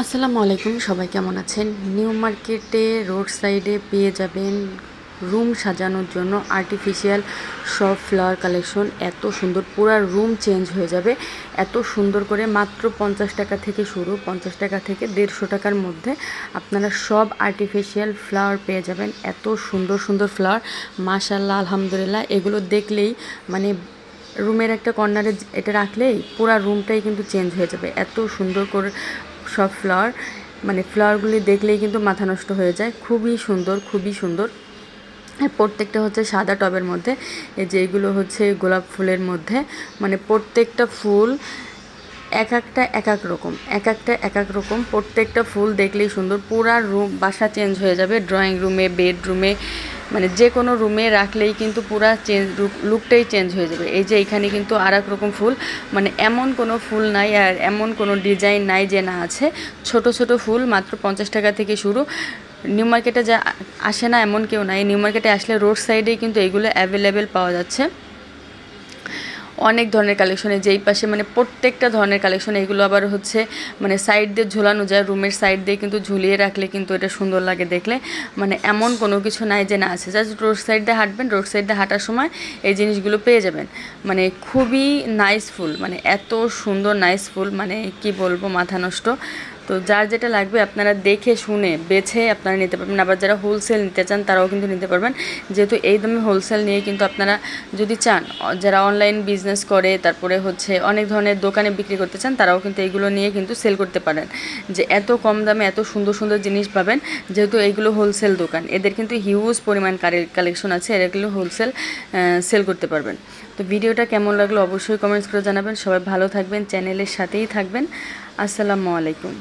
আসসালামু আলাইকুম, সবাই কেমন আছেন? নিউ মার্কেটে রোড সাইডে পেয়ে যাবেন রুম সাজানোর জন্য আর্টিফিশিয়াল সব ফ্লাওয়ার কালেকশন এত সুন্দর, পুরো রুম চেঞ্জ হয়ে যাবে। এত সুন্দর করে মাত্র পঞ্চাশ টাকা থেকে শুরু, পঞ্চাশ টাকা থেকে দেড়শো টাকার মধ্যে আপনারা সব আর্টিফিশিয়াল ফ্লাওয়ার পেয়ে যাবেন। এত সুন্দর সুন্দর ফ্লাওয়ার মাশাল্লাহ আলহামদুলিল্লাহ। এগুলো দেখলেই মানে রুমের একটা কর্নারে এটা রাখলেই পুরো রুমটাই কিন্তু চেঞ্জ হয়ে যাবে। এত সুন্দর করে সব ফ্লাওয়ার মানে ফ্লাওয়ারগুলি দেখলেই কিন্তু মাথা নষ্ট হয়ে যায়। খুবই সুন্দর খুবই সুন্দর। প্রত্যেকটা হচ্ছে সাদা টবের মধ্যে, এই যে এগুলো হচ্ছে গোলাপ ফুলের মধ্যে। মানে প্রত্যেকটা ফুল এক একটা এক এক রকম, এক একটা এক এক রকম। প্রত্যেকটা ফুল দেখলেই সুন্দর, পুরা রুম বাসা চেঞ্জ হয়ে যাবে। ড্রয়িং রুমে বেডরুমে মানে যে কোনো রুমে রাখলেই কিন্তু পুরা চেঞ্জ লুকটাই চেঞ্জ হয়ে যাবে। এই যে এখানে কিন্তু আর রকম ফুল মানে এমন কোনো ফুল নাই আর এমন কোনো ডিজাইন নাই যে না আছে। ছোট ছোট ফুল মাত্র পঞ্চাশ টাকা থেকে শুরু। নিউ মার্কেটে যা আসে না এমন কেউ নাই। নিউ মার্কেটে আসলে রোড সাইডেই কিন্তু এইগুলো অ্যাভেলেবেল পাওয়া যাচ্ছে। অনেক ধরনের কালেকশনে যেই পাশে মানে প্রত্যেকটা ধরনের কালেকশন এগুলো আবার হচ্ছে মানে সাইড দিয়ে ঝোলানো যায় রুমের সাইড দিয়ে কিন্তু ঝুলিয়ে রাখলে কিন্তু এটা সুন্দর লাগে দেখলে। মানে এমন কোনো কিছু নাই যে না, আছে। জাস্ট রোড সাইড দিয়ে হাঁটবেন রোড সাইড দিয়ে হাঁটার সময় এই জিনিসগুলো পেয়ে যাবেন। মানে খুবই নাইস ফুল মানে এত সুন্দর নাইস ফুল মানে কি বলব, মাথা নষ্ট। তো যার যেটা লাগবে আপনারা দেখে, শুনে, বেছে আপনারা নিতে পারবেন। আবার যারা হোলসেল নিতে চান, তারাও কিন্তু নিতে পারবেন। যেহেতু এই দামে হোলসেল নিয়ে কিন্তু আপনারা যদি চান যারা অনলাইন বিজনেস করে, তারপরে হচ্ছে অনেক ধরনের দোকানে বিক্রি করতে চান, তারাও কিন্তু এইগুলো নিয়ে কিন্তু সেল করতে পারেন। যে এত কম দামে এত সুন্দর সুন্দর জিনিস পাবেন, যেহেতু এইগুলো হোলসেল দোকান। এদের কিন্তু হিউজ পরিমাণ কালেকশন আছে এগুলো হোলসেল সেল করতে পারবেন। তো ভিডিওটা কেমন লাগল অবশ্যই কমেন্টস করে জানাবেন। সবাই ভালো থাকবেন চ্যানেলের সাথেই থাকবেন। আসসালামু আলাইকুম।